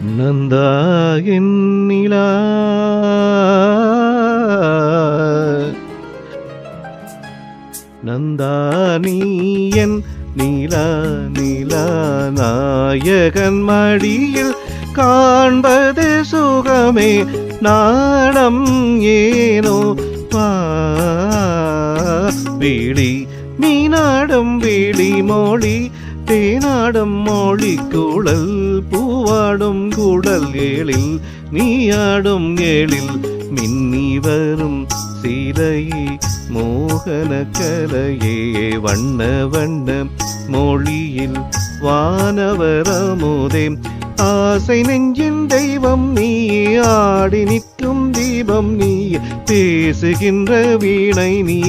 நந்தா என்னிலா நந்தா நீயன் நீலா நீலா நாயகன் மடியில் காண்பது சுகமே. நாணம் ஏனோ பா. நீ நாடும் விழி மொழி தேநாடும் மொழி குழல் பூ பூவாடும் குடல் ஏழில் நீ ஆடும் ஏழில் மின்னி வரும் சீலையே மோகன கலையே வண்ண வண்ண மொழியில் வானவரமுதே. ஆசை நெஞ்சின் தெய்வம் நீ ஆடி நிற்கும் தீபம் நீ பேசுகின்ற வீணை நீ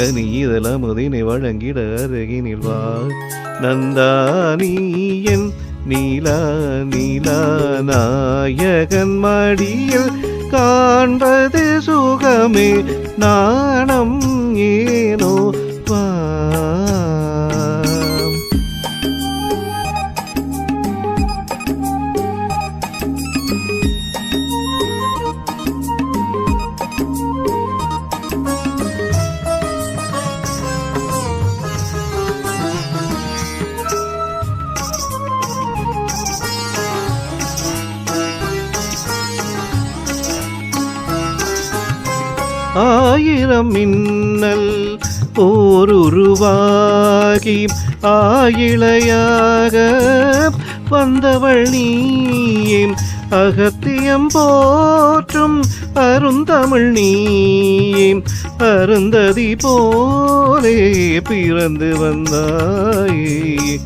கனீதலம் முதினை வழங்கிட அருகினில் வா. நந்தா நீ என் நீலா நீலா நாயகன் மடியில் காண்பது சுகமே. நாணம் ஏ ஆயிரம் மின்னல் போருருவாகி ஆயிழையாக வந்தவள் நீயே. அகத்தியம் போற்றும் அருந்தமிழ் நீயே. அருந்ததி போலே பிறந்து வந்தாயே.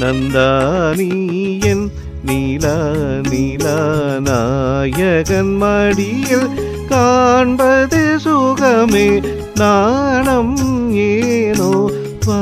நந்தானியன் நீலா நீலா நாயகன் மடியில் காண்பது சுகமே. நாணம் ஏனோ பா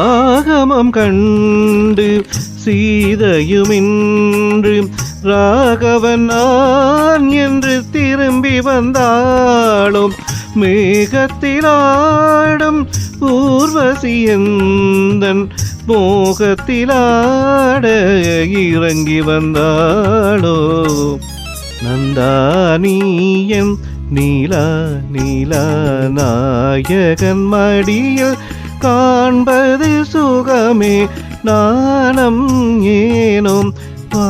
ஆகமம் கண்டு சீதையுமின்று ராகவன் நான் என்று திரும்பி வந்தாலும் மேகத்திலாடும் ஊர்வசியந்தன் மோகத்திலாட இறங்கி வந்தாளோ? நந்தானியன் நீலா நீலா நாயகன் மடியில் காண்பது சுகமே நாணம் ஏனும் பா